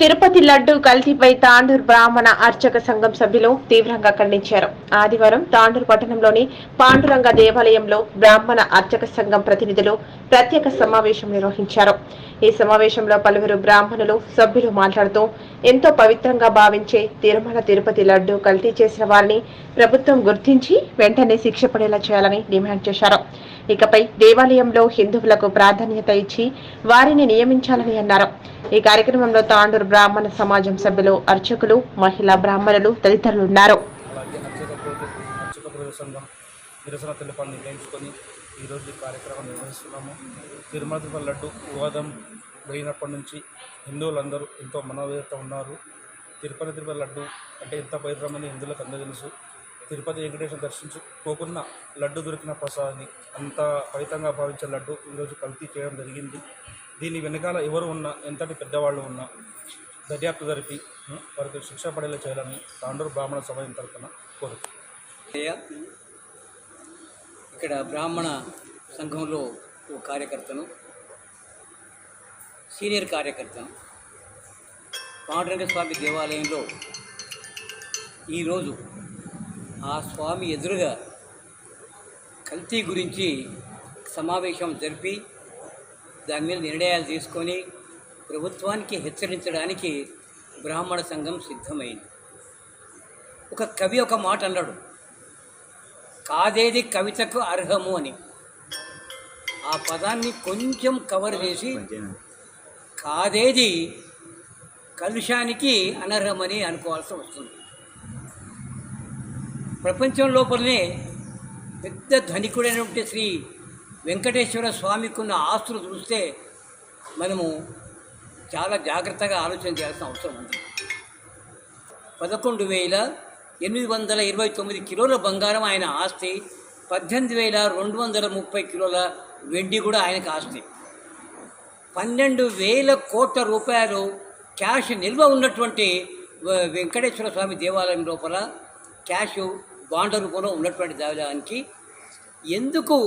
తిరుపతి లడ్డు కల్తీపై తాండూర్ బ్రాహ్మణ అర్చక సంఘం సభ్యులు తీవ్రంగా ఖండించారు. ఆదివారం తాండూర్ పట్టణంలోని పాండురంగ దేవాలయంలో బ్రాహ్మణ అర్చక సంఘం ప్రతినిధులు ప్రత్యేక సమావేశం నిర్వహించారు. ఈ సమావేశంలో పలువురు బ్రాహ్మణులు సభ్యులు మాట్లాడుతూ ఎంతో పవిత్రంగా భావించే తిరుమల తిరుపతి లడ్డు కల్తీ చేసిన వారిని ప్రభుత్వం గుర్తించి వెంటనే శిక్ష పడేలా చేయాలని డిమాండ్ చేశారు. ఇకపై దేవాలయంలో హిందువులకు ప్రాధాన్యత ఇచ్చి వారిని నియమించాలని అన్నారు. ఈ కార్యక్రమంలో తాండూరు బ్రాహ్మణ సమాజం సభ్యులు అర్చకులు మహిళా బ్రాహ్మణులు తదితరులు ఉన్నారు. నిరసన తెలపాలని నిర్ణయించుకొని ఈరోజు ఈ కార్యక్రమం నిర్వహిస్తున్నాము. తిరుమల తిరుపతి లడ్డు వివాదం పోయినప్పటి నుంచి హిందువులందరూ ఎంతో మనోవేదత ఉన్నారు. తిరుపతి తిరుపతి లడ్డు అంటే ఎంత పవిత్రమని హిందువులకు అందరూ తెలుసు. తిరుపతి వెంకటేశ్వర దర్శించుకోకుండా లడ్డు దొరికిన ప్రసాదాన్ని అంత ఫలితంగా భావించే లడ్డు ఈరోజు కల్తీ చేయడం జరిగింది. దీని వెనకాల ఎవరు ఉన్నా ఎంతటి పెద్దవాళ్ళు ఉన్నా దర్యాప్తు జరిపి వారికి శిక్ష పడేలా చేయాలని తాండూరు బ్రాహ్మణ సమాజం తరఫున కోరుతుంది ఇక్కడ బ్రాహ్మణ సంఘంలో ఓ కార్యకర్తను సీనియర్ కార్యకర్తను పాండురంగ స్వామి దేవాలయంలో ఈరోజు ఆ స్వామి ఎదురుగా కల్తీ గురించి సమావేశం జరిపి దాని మీద నిర్ణయాలు తీసుకొని ప్రభుత్వానికి హెచ్చరించడానికి బ్రాహ్మణ సంఘం సిద్ధమైంది. ఒక కవి ఒక మాట అన్నాడు కాదేది కవితకు అర్హము అని. ఆ పదాన్ని కొంచెం కవర్ చేసి కాదేది కలుషానికి అనర్హమని అనుకోవాల్సి వస్తుంది. ప్రపంచం లోపలనే పెద్ద ధనికుడైనటువంటి శ్రీ వెంకటేశ్వర స్వామికి ఉన్న ఆస్తులు చూస్తే మనము చాలా జాగ్రత్తగా ఆలోచన చేయాల్సిన అవసరం ఉంది. పదకొండు వేల ఎనిమిది వందల ఇరవై తొమ్మిది కిలోల బంగారం ఆయన ఆస్తి పద్దెనిమిది వేల రెండు వందల ముప్పై కిలోల వెండి కూడా ఆయనకు ఆస్తి. పన్నెండు వేల కోట్ల రూపాయలు క్యాష్ నిల్వ ఉన్నటువంటి వెంకటేశ్వర స్వామి దేవాలయం లోపల క్యాష్ బాండ రూపంలో ఉన్నటువంటి దానికి ఎందుకు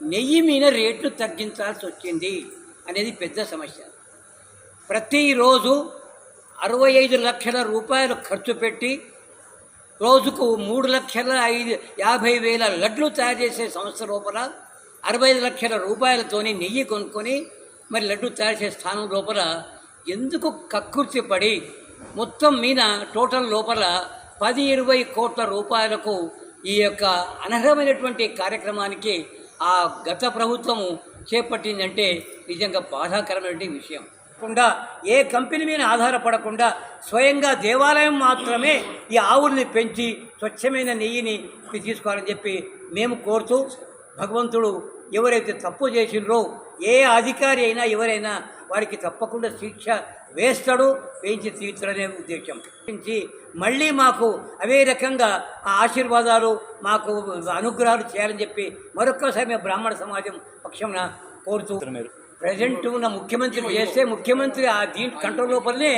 నెయ్యి మీద రేట్లు తగ్గించాల్సి వచ్చింది అనేది పెద్ద సమస్య. ప్రతిరోజు అరవై ఐదు లక్షల రూపాయలు ఖర్చు పెట్టి రోజుకు మూడు లక్షల ఐదు యాభై వేల లడ్లు తయారు చేసే సంస్థ లోపల అరవై ఐదు లక్షల రూపాయలతోని నెయ్యి కొనుక్కొని మరి లడ్డు తయారు చేసే స్థానం లోపల ఎందుకు కక్కుర్తి పడి మొత్తం మీద టోటల్ లోపల పది ఇరవై కోట్ల రూపాయలకు ఈ యొక్క అనర్హమైనటువంటి కార్యక్రమానికి ఆ గత ప్రభుత్వము చేపట్టిందంటే నిజంగా బాధాకరమైనటువంటి విషయం. కాకుండా ఏ కంపెనీ మీద ఆధారపడకుండా స్వయంగా దేవాలయం మాత్రమే ఈ ఆవుల్ని పెంచి స్వచ్ఛమైన నెయ్యిని తీసుకోవాలని చెప్పి మేము కోరుతూ భగవంతుడు ఎవరైతే తప్పు చేసిండ్రో ఏ అధికారి అయినా ఎవరైనా వారికి తప్పకుండా శిక్ష వేస్తాడు వేయించి తీర్చడనే ఉద్దేశం నుంచి మళ్ళీ మాకు అవే రకంగా ఆ ఆశీర్వాదాలు మాకు అనుగ్రహాలు చేయాలని చెప్పి మరొక్కసారి మేము బ్రాహ్మణ సమాజం పక్షంన కోరుతూ ప్రజెంట్ ఉన్న ముఖ్యమంత్రి చేస్తే ముఖ్యమంత్రి ఆ దీని కంట్రోల్ లోపలనే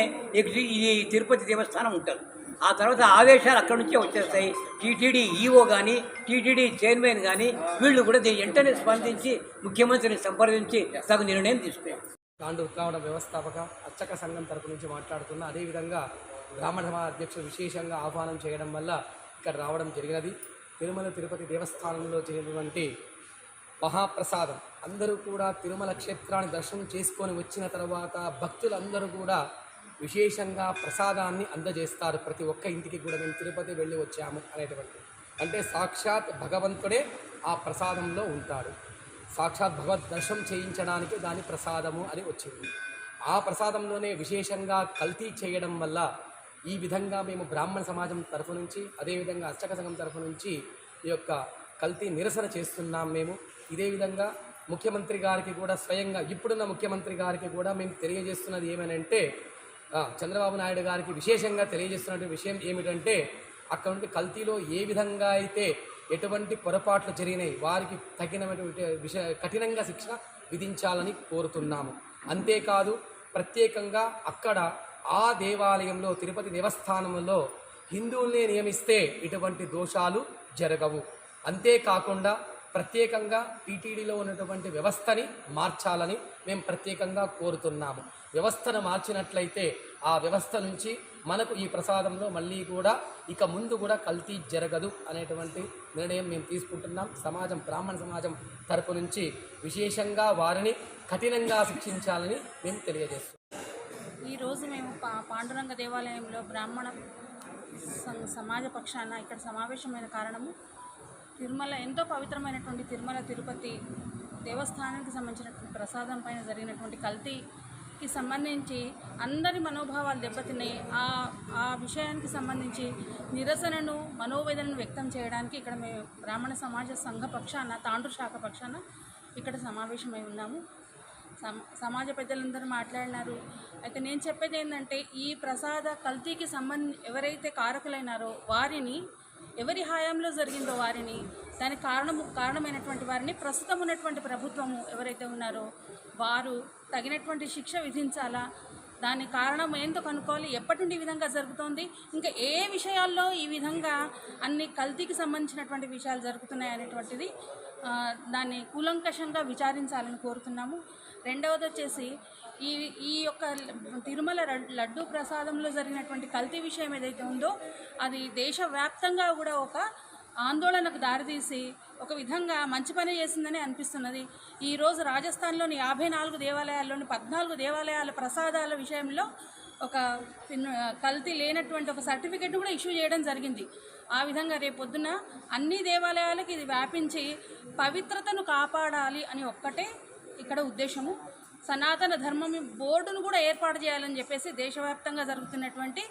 ఈ తిరుపతి దేవస్థానం ఉంటుంది. ఆ తర్వాత ఆదేశాలు అక్కడి నుంచే వచ్చేస్తాయి. టీటీడీ ఈఓ కానీ టీటీడీ చైర్మన్ కానీ వీళ్ళు కూడా దీన్ని వెంటనే స్పందించి ముఖ్యమంత్రిని సంప్రదించి తగు నిర్ణయం తీసుకున్నారు తాండూరు ఉత్కావడ వ్యవస్థాపక అర్చక సంఘం తరపు నుంచి మాట్లాడుతున్న అదేవిధంగా బ్రాహ్మణ సభ అధ్యక్షుడు విశేషంగా ఆహ్వానం చేయడం వల్ల ఇక్కడ రావడం జరిగినది. తిరుమల తిరుపతి దేవస్థానంలో జరిగినటువంటి మహాప్రసాదం. అందరూ కూడా తిరుమల క్షేత్రాన్ని దర్శనం చేసుకొని వచ్చిన తర్వాత భక్తులందరూ కూడా విశేషంగా ప్రసాదాన్ని అందజేస్తారు. ప్రతి ఒక్క ఇంటికి కూడా మేము తిరుపతి వెళ్ళి వచ్చాము అనేటువంటి. అంటే సాక్షాత్ భగవంతుడే ఆ ప్రసాదంలో ఉంటాడు. సాక్షాత్ భగవద్ దర్శనం చేయించడానికి దాని ప్రసాదము అని వచ్చింది. ఆ ప్రసాదంలోనే విశేషంగా కల్తీ చేయడం వల్ల ఈ విధంగా మేము బ్రాహ్మణ సమాజం తరఫు నుంచి అదేవిధంగా అర్చక సంఘం తరఫు నుంచి ఈ యొక్క కల్తీ నిరసన చేస్తున్నాం మేము. ఇదే విధంగా ముఖ్యమంత్రి గారికి కూడా స్వయంగా ఇప్పుడున్న ముఖ్యమంత్రి గారికి కూడా మేము తెలియజేస్తున్నది ఏమనంటే చంద్రబాబు నాయుడు గారికి విశేషంగా తెలియజేస్తున్న విషయం ఏమిటంటే అక్కడ నుండి కల్తీలో ఏ విధంగా అయితే ఎటువంటి పొరపాట్లు జరిగినాయి వారికి తగినటువంటి విష కఠినంగా శిక్ష విధించాలని కోరుతున్నాము. అంతేకాదు ప్రత్యేకంగా అక్కడ ఆ దేవాలయంలో తిరుపతి దేవస్థానంలో హిందువుల్ని నియమిస్తే ఇటువంటి దోషాలు జరగవు. అంతేకాకుండా ప్రత్యేకంగా టీటీడీలో ఉన్నటువంటి వ్యవస్థని మార్చాలని మేము ప్రత్యేకంగా కోరుతున్నాము. వ్యవస్థను మార్చినట్లయితే ఆ వ్యవస్థ నుంచి మనకు ఈ ప్రసాదంలో మళ్ళీ కూడా ఇక ముందు కూడా కల్తీ జరగదు అనేటువంటి నిర్ణయం మేము తీసుకుంటున్నాం. సమాజం బ్రాహ్మణ సమాజం తరపు నుంచి విశేషంగా వారిని కఠినంగా శిక్షించాలని మేము తెలియజేస్తున్నాం. ఈరోజు మేము పా పాండురంగ దేవాలయంలో బ్రాహ్మణ సం- సమాజ పక్షాన ఇక్కడ సమావేశమైన కారణము తిరుమల ఎంతో పవిత్రమైనటువంటి తిరుమల తిరుపతి దేవస్థానానికి సంబంధించినటువంటి ప్రసాదం పైన జరిగినటువంటి కల్తీ కి సంబంధించి అందరి మనోభావాలు దెబ్బతిన్నాయి. ఆ ఆ విషయానికి సంబంధించి నిరసనను మనోవేదనను వ్యక్తం చేయడానికి ఇక్కడ మేము బ్రాహ్మణ సమాజ సంఘ పక్షాన తాండ్రు శాఖ పక్షాన ఇక్కడ సమావేశమై ఉన్నాము. సమాజ పెద్దలందరూ మాట్లాడినారు. అయితే నేను చెప్పేది ఏంటంటే ఈ ప్రసాద కల్తీకి సంబంధి ఎవరైతే కారకులైనారో వారిని ఎవరి హయాంలో జరిగిందో వారిని దానికి కారణము కారణమైనటువంటి వారిని ప్రస్తుతం ఉన్నటువంటి ప్రభుత్వము ఎవరైతే ఉన్నారో వారు తగినటువంటి శిక్ష విధించాలా? దాని కారణం ఏంటో కనుక్కోవాలి ఎప్పటి నుండి ఈ విధంగా జరుగుతోంది? ఇంకా ఏ విషయాల్లో ఈ విధంగా అన్ని కల్తీకి సంబంధించినటువంటి విషయాలు జరుగుతున్నాయి అనేటువంటిది దాన్ని కూలంకషంగా విచారించాలని కోరుతున్నాము. రెండవది వచ్చేసి ఈ ఈ యొక్క తిరుమల లడ్డూ ప్రసాదంలో జరిగినటువంటి కల్తీ విషయం ఏదైతే ఉందో అది దేశవ్యాప్తంగా కూడా ఒక ఆందోళనకు దారితీసి ఒక విధంగా మంచి పని చేసిందని అనిపిస్తున్నది. ఈరోజు రాజస్థాన్లోని యాభై నాలుగు దేవాలయాల్లోని పద్నాలుగు దేవాలయాల ప్రసాదాల విషయంలో ఒక పిన్- కల్తీ లేనటువంటి ఒక సర్టిఫికెట్ కూడా ఇష్యూ చేయడం జరిగింది. ఆ విధంగా రేపొద్దున అన్ని దేవాలయాలకు ఇది వ్యాపించి పవిత్రతను కాపాడాలి అని ఒక్కటే ఇక్కడ ఉద్దేశము. సనాతన ధర్మం బోర్డును కూడా ఏర్పాటు చేయాలని చెప్పేసి దేశవ్యాప్తంగా జరుగుతున్నటువంటి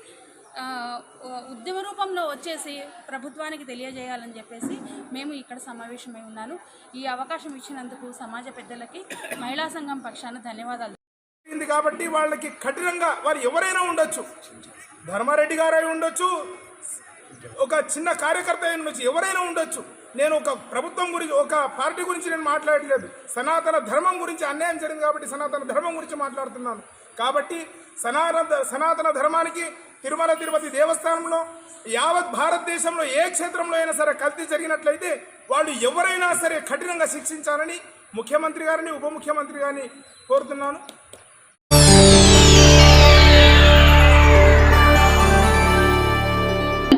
ఉద్యమ రూపంలో వచ్చేసి ప్రభుత్వానికి తెలియజేయాలని చెప్పేసి మేము ఇక్కడ సమావేశమై ఉన్నాను. ఈ అవకాశం ఇచ్చినందుకు సమాజ పెద్దలకి మహిళా సంఘం పక్షాన ధన్యవాదాలు. కాబట్టి వాళ్ళకి కఠినంగా వారు ఎవరైనా ఉండొచ్చు. ధర్మారెడ్డి గారై ఉండొచ్చు. ఒక చిన్న కార్యకర్త అయి ఉండొచ్చు ఎవరైనా ఉండొచ్చు. నేను ఒక ప్రభుత్వం గురించి ఒక పార్టీ గురించి నేను మాట్లాడలేదు. సనాతన ధర్మం గురించి అన్యాయం జరిగింది కాబట్టి సనాతన ధర్మం గురించి మాట్లాడుతున్నాను. కాబట్టి సనాతన సనాతన ధర్మానికి తిరుమల తిరుపతి దేవస్థానంలో యావత్ భారతదేశంలో ఏ క్షేత్రంలో అయినా సరే కల్తీ జరిగినట్లయితే వాళ్ళు ఎవరైనా సరే కఠినంగా శిక్షించాలని ముఖ్యమంత్రి గారిని ఉప ముఖ్యమంత్రి గారిని కోరుతున్నాను.